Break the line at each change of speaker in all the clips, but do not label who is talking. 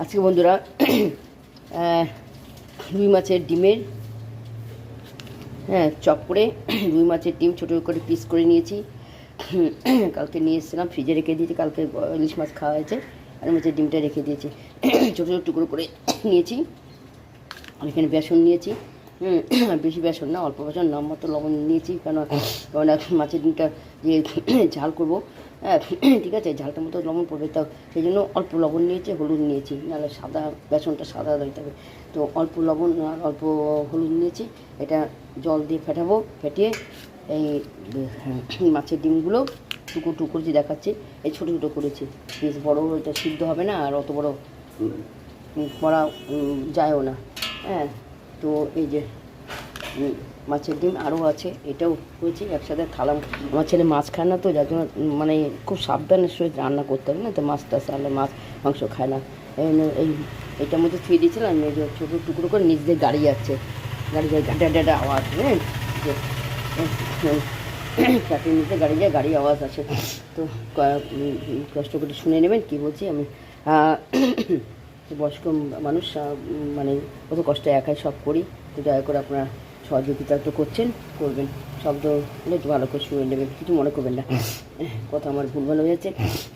আজকে বন্ধুরা রুই মাছের ডিমের হ্যাঁ চপ করে, রুই মাছের ডিম ছোটো করে পিস করে নিয়েছি। কালকে নিয়ে এসেছিলাম ফ্রিজে রেখে দিয়েছি, কালকে ইলিশ মাছ খাওয়া হয়েছে, আর মাছের ডিমটা রেখে দিয়েছি। ছোটো ছোটো টুকরো করে নিয়েছি, আর এখানে বেসন নিয়েছি। বেশি বেসন না, অল্প বেসন নাম মতো লবণ নিয়েছি কেন কারণ মাছের ডিমটা যে ঝাল করব হ্যাঁ ঠিক আছে ঝালটার মতো লবণ পড়বে তো সেই জন্য অল্প লবণ নিয়েছি হলুদ নিয়েছি নাহলে সাদা বেসনটা সাদা হয়ে যাবে। তো অল্প লবণ আর অল্প হলুদ নিয়েছি এটা জল দিয়ে ফেটাবো ফেটিয়ে এই হ্যাঁ, মাছের ডিমগুলো টুকরো টুকরো যে দেখাচ্ছি এই ছোটো ছোটো করেছি বেশ বড় এটা সিদ্ধ হবে না আর অত বড় করা যায়ও না হ্যাঁ তো এই যে মাছের ডিম আরও আছে, এটাও করেছি, একসাথে থালা আমার ছেলে মাছ খায় না তো, যার জন্য মানে খুব সাবধানের সহিত রান্না করতে হবে না, তো মাছ টাছ আনলে মাছ, মাংস খায় না। এই এটার মধ্যে ছুঁয়ে দিয়েছিলাম ছোটো টুকরো করে নিচ দিয়ে গাড়ি যাচ্ছে গাড়ি যায় গাডা ডাডা আওয়াজ হ্যাঁ? যে চাকরির নিচে গাড়ি যায় গাড়ি আওয়াজ আছে তো কষ্ট করে শুনে নেবেন, কী বলছি আমি? বয়স্ক মানুষ মানে কত কষ্ট একাই সব করি, তো দয়া করে আপনারা সহযোগিতা তো করছেন, করবেন। শব্দ একটু ভালো করে শুনে নেবেন, কিছু মনে করবেন না। কথা আমার ভুলভাল হয়ে যাচ্ছে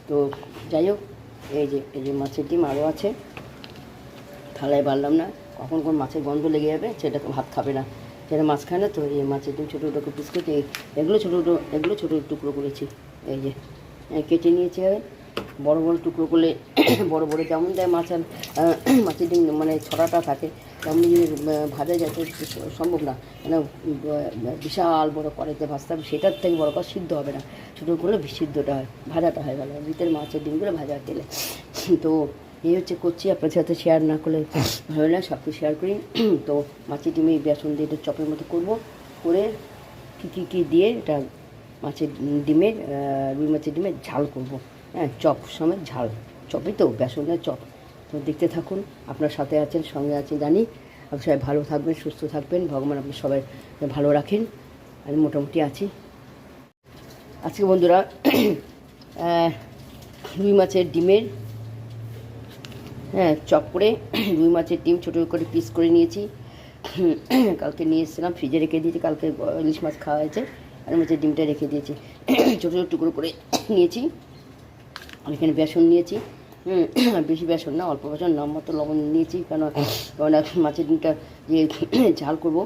তো যাই হোক, এই যে এই যে মাছের ডিম আরও আছে। থালায় বাড়লাম না, কখন কোন মাছের গন্ধ লেগে যাবে সেটা তো ভাত খাবে না। সেটা মাছ খায় না তো এই মাছের ডিম, ছোটো ছোটো পিস করতে এগুলো ছোটো ছোটো, এগুলো ছোটো টুকরো করেছি। এই যে কেটে নিয়েছি বড় বড় টুকরো করলে বড় বড় যেমন দেয় মাছ আর মাছের ডিম মানে ছড়াটা থাকে। ভাজা যায় তো সম্ভব না। মানে বিশাল বড় কড়াইতে ভাজতে হবে সেটার থেকে বড় কথা সিদ্ধ হবে না। ছোটো করলে সিদ্ধটা হয়, ভাজাটা হয় ভালো ভিতরে মাছের ডিমগুলো ভাজা তেলে তো এই হচ্ছে করছি আপনার সাথে শেয়ার না করলে ভালো না সব কিছু শেয়ার করি। তো মাছের ডিমে বেসন দিয়ে একটু চপের মতো করব। করে কী কী কী দিয়ে এটা মাছের ডিমের রুই মাছের ডিমের ঝাল করব। হ্যাঁ চপ সমেত ঝাল। চপই তো বেসনের চপ। দেখতে থাকুন। আপনার সাথে আছেন, সঙ্গে আছেন জানি আপনি সবাই ভালো থাকবেন, সুস্থ থাকবেন। ভগবান আপনি সবাই ভালো রাখেন। আমি মোটামুটি আছি। আজকে বন্ধুরা রুই মাছের ডিমের হ্যাঁ চপ করে রুই মাছের ডিম ছোটো করে পিস করে নিয়েছি। কালকে নিয়ে এসেছিলাম, ফ্রিজে রেখে দিয়েছি। কালকে ইলিশ মাছ খাওয়া হয়েছে। আর মাছের ডিমটা রেখে দিয়েছি। ছোটো ছোটো টুকরো করে নিয়েছি। আর এখানে বেসন নিয়েছি। বেশি বেসন না অল্প বেসন নাম মতো লবণ নিয়েছি কেন কারণ মাছের ডিমটা যে ঝাল করব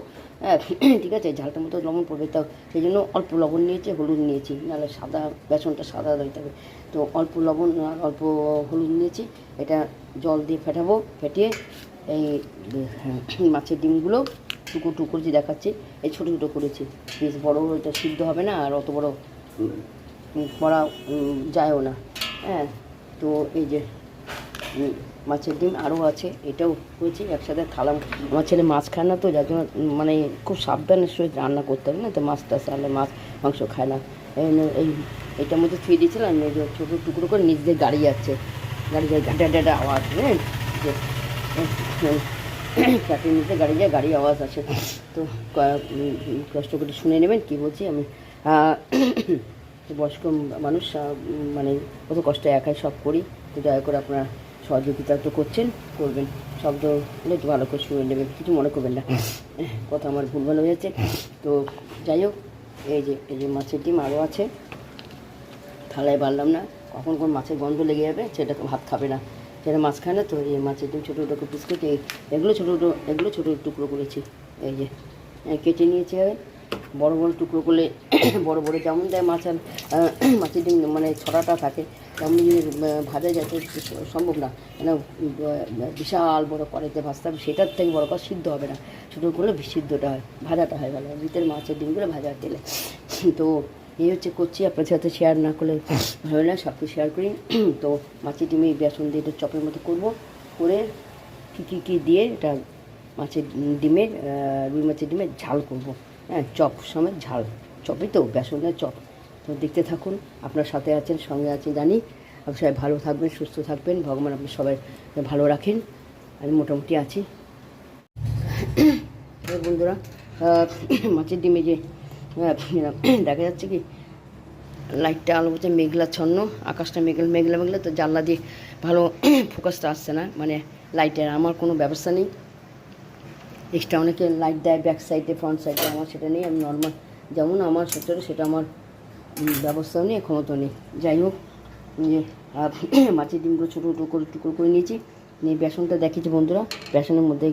হ্যাঁ ঠিক আছে ঝালটার মতো লবণ পড়বে তো সেই জন্য অল্প লবণ নিয়েছি হলুদ নিয়েছি নাহলে সাদা বেসনটা সাদা হয়ে যাবে। তো অল্প লবণ আর অল্প হলুদ নিয়েছি এটা জল দিয়ে ফেটাবো ফেটিয়ে এই হ্যাঁ, মাছের ডিমগুলো টুকরো টুকরো যে দেখাচ্ছি এই ছোটো ছোটো করেছি বেশ বড় এটা সিদ্ধ হবে না আর অত বড় করা যায়ও না হ্যাঁ। তো এই যে মাছের ডিম আরও আছে, এটাও করেছি, একসাথে থালা আমার ছেলে মাছ খায় না তো, যার জন্য মানে খুব সাবধানের সহিত রান্না করতে হবে না, তো মাছ টাছ আনলে মাছ, মাংস খায় না। এই এটার মধ্যে ছুঁয়ে দিয়েছিলাম ছোটো টুকরো করে নিজেদের গাড়ি যাচ্ছে গাড়ি যায় গাডা ডাডা আওয়াজ হ্যাঁ? যে চাকরির নিচে গাড়ি যায় গাড়ি আওয়াজ আছে তো কষ্ট করে শুনে নেবেন, কী বলছি আমি? বয়স্ক মানুষ মানে কত কষ্ট একাই সব করি। তো দয়া করে আপনারা সহযোগিতা তো করছেন, করবেন। শব্দ হলে একটু ভালো করে শুনে নেবেন, কিছু মনে করবেন না। কথা আমার ভুলভাল হয়ে যাচ্ছে। তো যাই হোক, এই যে এই যে মাছের ডিম আরও আছে। থালায় বাড়লাম না, কখন কোন মাছের গন্ধ লেগে যাবে সেটা তো ভাত খাবে না। সেটা মাছ খায় না তো এই মাছের ডিম ছোটো ছোটো পিস কেটে, এগুলো ছোটো ছোটো, এগুলো ছোটো টুকরো করেছি। এই যে কেটে নিয়েছি বড় বড় টুকরো করলে বড় বড় যেমন দেয় মাছ মাছের ডিম মানে ছড়াটা থাকে, তেমন যদি ভাজা যায় তো সম্ভব না। মানে বিশাল বড় কড়াইতে ভাজতে হবে, সেটার থেকে বড় কথা সিদ্ধ হবে না। ছোটো করলে সিদ্ধটা হয়, ভাজাটা হয় ভালো। ভিতরে মাছের ডিমগুলো ভাজা তেলে। তো এই হচ্ছে করছি আপনার সাথে শেয়ার না করলে ভালো না সব কিছু শেয়ার করি। তো মাছের ডিমে বেসন দিয়ে এটা চপের মতো করব, করে কী কী কী দিয়ে এটা মাছের ডিমের রুই মাছের ডিমের ঝাল করব। হ্যাঁ চপ সমেত ঝাল। চপই তো বেসনের চপ। তো দেখতে থাকুন, আপনার সাথে আছেন, সঙ্গে আছেন জানি আপনি সবাই ভালো থাকবেন, সুস্থ থাকবেন। ভগবান আপনি সবাই ভালো রাখেন। আমি মোটামুটি আছি। বন্ধুরা মাছের ডিমে যে দেখা যাচ্ছে কি, লাইটটা আলো হচ্ছে, মেঘলা ছন্ন, আকাশটা মেঘলা মেঘলা মেঘলা, তো জানলা দিয়ে ভালো ফোকাসটা আসছে না। মানে লাইটের আমার কোনো ব্যবস্থা নেই। এক্সট্রা অনেকে লাইট দেয় ব্যাক সাইডে ফ্রন্ট সাইডে আমার সেটা নেই, আমি নর্মাল যেমন আমার সেটা সেটা আমার ব্যবস্থা ব্যবস্থাও নেই ক্ষমতা নেই। যাই হোক, যে মাছের ডিমগুলো ছোটো ছোটো করে টুকরো করে নিয়েছি। নিয়ে বেসনটা দেখিয়েছি বন্ধুরা, বেসনের মধ্যে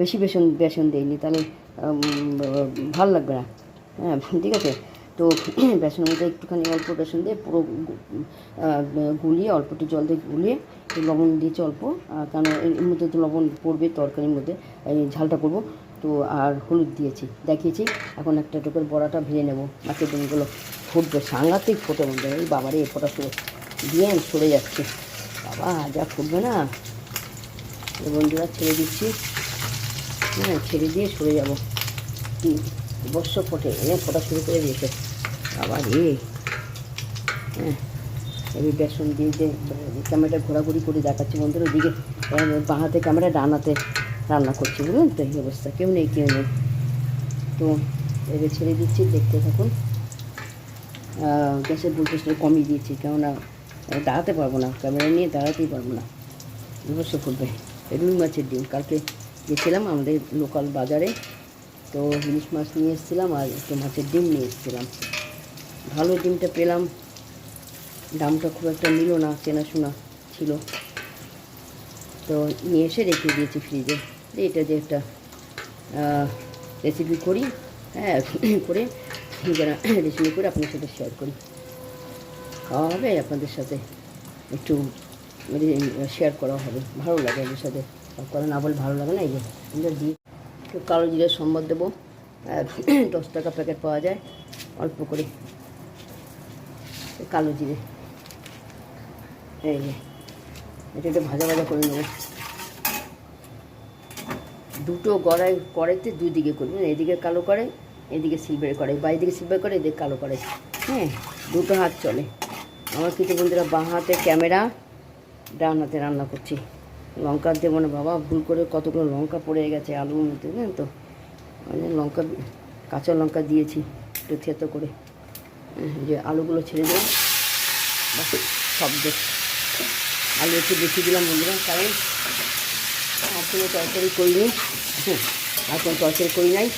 বেশি বেসন বেসন দেয়নি তাহলে ভালো লাগবে না। হ্যাঁ ঠিক আছে? তো বেসনের মধ্যে একটুখানি অল্প বেসন দিয়ে পুরো গুলিয়ে অল্প একটু জল দিয়ে গুলিয়ে লবণ দিয়েছি অল্প। কারণ এর মধ্যে তো লবণ পড়বে তরকারির মধ্যে ঝালটা করব। তো আর হলুদ দিয়েছি, দেখিয়েছি। এখন একটা টোকের বড়াটা ভেজে নেব। মাছের ডিমগুলো ফুটবে, সাংঘাতিক ফোটে মধ্যে এই বাবারে এ ফোটা শুরু দিয়ে সরে যাচ্ছে। বাবা, যা ফুটবে না। বন্ধুরা, ছেড়ে দিচ্ছি। হ্যাঁ ছেড়ে দিয়ে সরে যাব। বর্ষ ফোটে এ ফোটা শুরু করে দিয়েছে। বাবা রে। হ্যাঁ এই বেসন দিয়ে যে ক্যামেরাটা ঘোরাঘুরি করে দেখাচ্ছি বন্ধুরা, ওদিকে বাঁ হাতে ক্যামেরা ডান হাতে রান্না করছি, বুঝলেন তো? এই অবস্থা, কেউ নেই কেউ নেই। তো এবার ছেড়ে দিচ্ছি, দেখতে থাকুন। গ্যাসের ভোল্টেজটা কমিয়ে দিয়েছি, কেননা দাঁড়াতে পারব না ক্যামেরা নিয়ে দাঁড়াতেই পারব না। অবশ্য করবে রুই মাছের ডিম, কালকে গেছিলাম আমাদের লোকাল বাজারে, তো ইলিশ মাছ নিয়ে এসেছিলাম আর একটু মাছের ডিম নিয়ে এসেছিলাম। ভালো ডিমটা পেলাম। দামটা খুব একটা নিল না চেনাশোনা ছিল। তো নিয়ে এসে রেখে দিয়েছি ফ্রিজে। এটা যে একটা রেসিপি করি হ্যাঁ করে রেসিপি করে আপনার সাথে শেয়ার করি। খাওয়া হবে, আপনাদের সাথে একটু শেয়ার করা হবে। ভালো লাগে এদের সাথে। কথা না বলে ভালো লাগে না এই যে। আমরা দিই একটু কালো জিরের সম্বাদ দেবো। দশ টাকা প্যাকেট পাওয়া যায়। অল্প করে কালো জিরে। এই যে, এটা একটু ভাজা ভাজা করে নেব। দুটো গড়াই কড়াইতে দুই দিকে করবেন এদিকে কালো কড়াই, এদিকে সিলভারে কড়াই। বা এদিকে সিলভার করে এদিকে কালো কড়াই। হ্যাঁ দুটো হাত চলে। আমার কিছু বন্ধুরা বাঁ হাতে ক্যামেরা, ডান হাতে রান্না করছি। লঙ্কা দেবো না বাবা, ভুল করে কতগুলো লঙ্কা পড়ে গেছে আলুর মধ্যে, জানেন তো? মানে লঙ্কা, কাঁচা লঙ্কা দিয়েছি, একটু থেতো করে। যে আলুগুলো ছেড়ে দিলাম। বাকি শব্দ আলু একটু বেশি দিলাম বন্ধুরা, কারণ আর কোনো তরকারি করিনি। হ্যাঁ আর কোনো তরকারি করি নাই।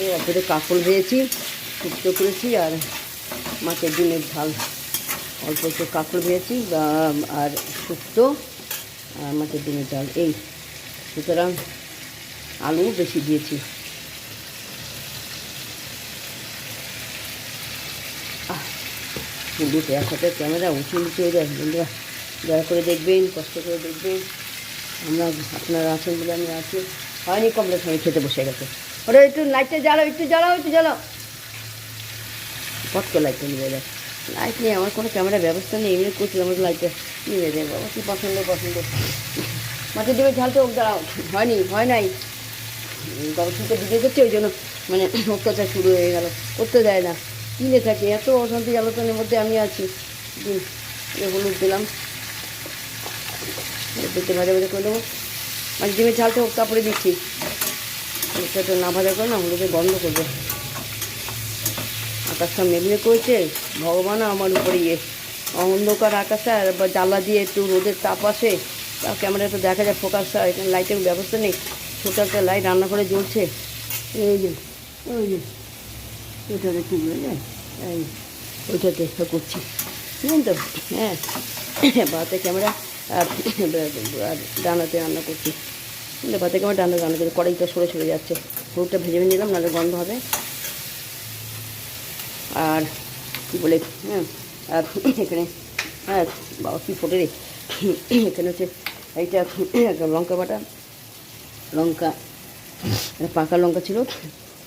এই অল্পতে কাপড় ভেজেছি শুক্তো করেছি, আর মাছের ডিমের ঝাল। অল্প একটু কাপড় ভেজেছি আর শুক্তো, আর মাছের ডিমের ঝাল। এই, সুতরাং আলু বেশি দিয়েছি। বন্ধুতে এক ক্যামেরা উঁচু নিচু হয়ে যায় বন্ধুরা, দয়া করে দেখবেন, কষ্ট করে দেখবেন। আমরা, আপনারা আছেন বলে আমি আছি। হয়নি কমপ্লেট হয়ে খেতে বসে গেছে। ওটা একটু লাইটটা জ্বালাও, একটু জ্বালাও একটু জ্বালাও। পট করে লাইটটা নিয়ে যায় লাইট নেই আমার কোনো ক্যামেরা ব্যবস্থা নেই। এমনি করছিলাম আমার লাইটটা নিয়ে দেয় বাবা, কী পছন্দ পছন্দ। মাছের ডিমের ঝাল তো দাঁড়াও। হয়নি, হয় নাই। গবেষণাটা ভিডিও করছে ওই জন্য মানে অত্যাচার শুরু হয়ে গেল। করতে দেয় না। কিনে থাকে। এত অশান্তি আলোচনার মধ্যে আমি আছি। হলুদ দিলাম। পেটে ভাজা ভাজা করে দেবো। মানে ডিমের ঝালটা কাপড়ে দিচ্ছি। হলুদটা না ভাজা করে না, হলুদে গন্ধ করবে। আকাশটা মেঘলে করেছে। ভগবান আমার উপরে ইয়ে। অন্ধকার আকাশে আর জ্বালা দিয়ে একটু রোদের তাপ আসে। তা ক্যামেরা তো দেখা যায়, ফোকাস এখানে লাইটের ব্যবস্থা নেই। ছোটো একটা লাইট রান্না করে জ্বলছে। এই যে ওই যে। ঠিক হয়ে যায় এই, ওইটাতে করছি। বুঝলেন তো হ্যাঁ বাতে ক্যামেরা আর ডানাতে রান্না করছি। বাতে ক্যামেরা ডানা রান্না করছি। কড়াইটা সরে সরে যাচ্ছে। হলুদটা ভেজে ভেজে নিলাম, নাহলে গন্ধ হবে। আর কী বলে হ্যাঁ আর এখানে হ্যাঁ বাবা কী ফোটে রে? এখানে হচ্ছে এইটা লঙ্কা বাটা, লঙ্কা, পাকা লঙ্কা ছিল।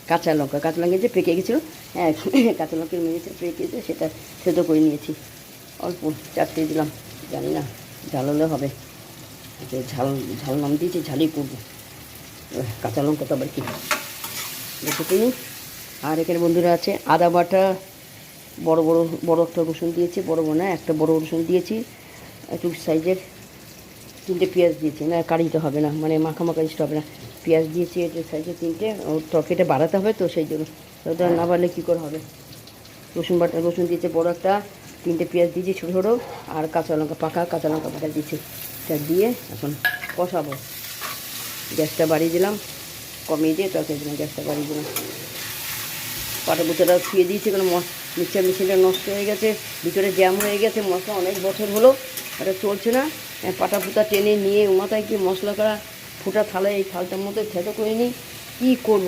কাঁচা লঙ্কা কাঁচা লঙ্কা যে পেকে গেছিল হ্যাঁ কাঁচা লঙ্কা মেরেছে পেকে গেছে, সেটা সেদ্ধ করে নিয়েছি। অল্প চারটে দিলাম, জানি না, ঝাল হলে হবে। যে ঝাল ঝাল নাম দিয়েছি ঝালই করব। কাঁচা লঙ্কা তো আবার কি? দেখে আর এখানে বন্ধুরা আছে, আদা বাটা, বড় বড় বড় একটা রসুন দিয়েছি, বড় বড় না, একটা বড় রসুন দিয়েছি। একটু সাইজের, তিনটে পেঁয়াজ দিয়েছি, না কারিতে হবে না মানে মাখা মাখা হবে না। পেঁয়াজ দিয়েছি একটু সাইজে তিনটে ওর তরকারিটা বাড়াতে হবে তো সেই জন্য। ওটা না বাড়লে কী করে হবে? রসুন বাটা রসুন দিয়েছে বড় একটা তিনটে পেঁয়াজ দিয়েছি ছোটো ছোটো আর কাঁচা লঙ্কা পাকা কাঁচা লঙ্কা পাতা দিয়েছি। এটা দিয়ে এখন কষাবো। গ্যাসটা বাড়িয়ে দিলাম কমিয়ে দিয়ে তরকারি দিলাম গ্যাসটা বাড়িয়ে দিলাম। পাটা বুচাটা ছুঁয়ে দিয়েছি কারণ মিক্সার মেশিনটা নষ্ট হয়ে গেছে ভিতরে জ্যাম হয়ে গেছে মশলা অনেক বছর হলো এটা চলছে না। হ্যাঁ, পাটা ফুটা টেনে নিয়ে মাথায় কি মশলা করা ফুটা থালায় এই থালটার মধ্যে থেতো করে নিই। কী করব?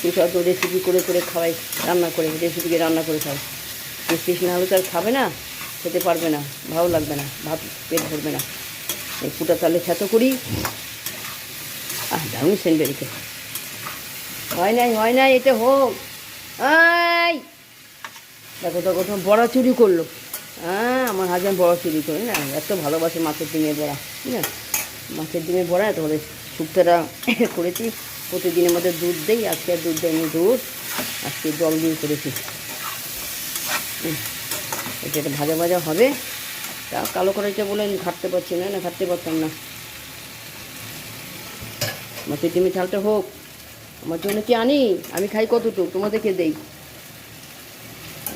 সেসব তো রেসিপি করে করে খাওয়াই, রান্না করে রেসিপিকে রান্না করে খাই টেস্টিস না হলে তো আর খাবে না, খেতে পারবে না, ভালো লাগবে না, ভাত পেট ভরবে না। এই ফুটা তালে থেতো করি। আহ, দারুণ সেন্ট বেরিকে হয় নাই হয় নাই, এতে হোক। আই দেখো তো তোমার বড়া চুরি করল। হ্যাঁ আমার হাজব্যান্ড বড়া চুরি করে, না, এত ভালোবাসে মাছের ডিমের বড়া ঠিক আছে মাছের ডিমের বড়া তাহলে শুক্তোটা করেছি। প্রতিদিনের মধ্যে দুধ দেই, আজকে আর দুধ দেয়নি দুধ। আজকে জল দিয়ে করেছি। এটা একটা ভাজা ভাজা হবে। তা কালো কড়াইটা বলে ঘাটতে পারছি না না ঘাটতে পারতাম না। মাছের ডিমের ঝালটা হোক। আমার জন্য কি আনি? আমি খাই কতটুকু? তোমাদেরকে দেই।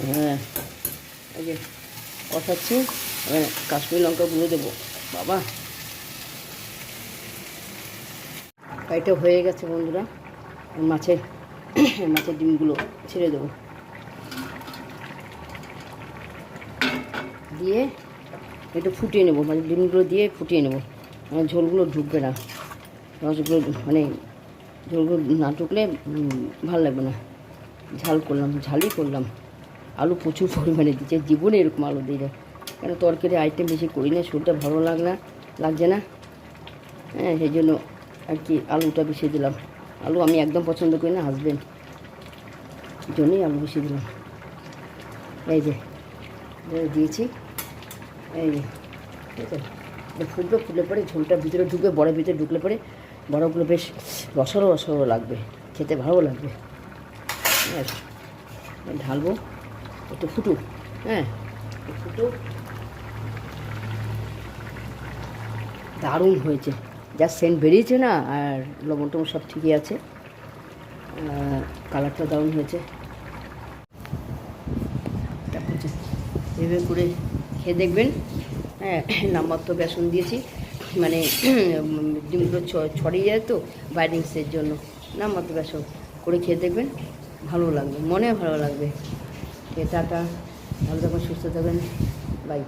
হ্যাঁ। কষাচ্ছি। কাশ্মীর লঙ্কা গুঁড়ো দেবো। বাবা। এটা হয়ে গেছে বন্ধুরা, মাছের মাছের ডিমগুলো ছেড়ে দেবো। দিয়ে একটু ফুটিয়ে নেব মানে ডিমগুলো দিয়ে ফুটিয়ে নেব। মানে ঝোলগুলো ঢুকবে না। রসগুলো মানে ঝোলগুলো না ঢুকলে ভালো লাগবে না। ঝাল করলাম, ঝালই করলাম। আলু প্রচুর পরিমাণে দিচ্ছে, জীবনে এরকম আলু দিয়ে দেয় কেন তরকারি আইটেম বেশি করি না, শরীরটা ভালো লাগ না, লাগছে না। হ্যাঁ সেই জন্য আর কি, আলুটা বেশি দিলাম। আলু আমি একদম পছন্দ করি না হাসবেন্ড জন্যই আলু বেশি দিলাম। এই যে দিয়েছি। এই যে ঠিক আছে ফুটবে ফুটলে পরে ঝোলটা ভিতরে ঢুকবে বড়ের ভিতরে ঢুকলে পরে বড়গুলো বেশ রসালো রসালো লাগবে। খেতে ভালো লাগবে। ব্যাস ঢালবো। একটু ফুটুক হ্যাঁ ফুটুক দারুণ হয়েছে। যা সেন্ট বেরিয়েছে না, আর লবণ টবণ সব ঠিকই আছে। কালারটা দারুণ হয়েছে। এভাবে করে খেয়ে দেখবেন। হ্যাঁ তো বেসন দিয়েছি। মানে ডিমগুলো ছড়িয়ে যায় তো বাইডিংসের জন্য। তো বেসন করে খেয়ে দেখবেন, ভালো লাগবে, মনে ভালো লাগবে। খেয়ে টাটা, ভালো থাকুন সুস্থ থাকবেন। বাই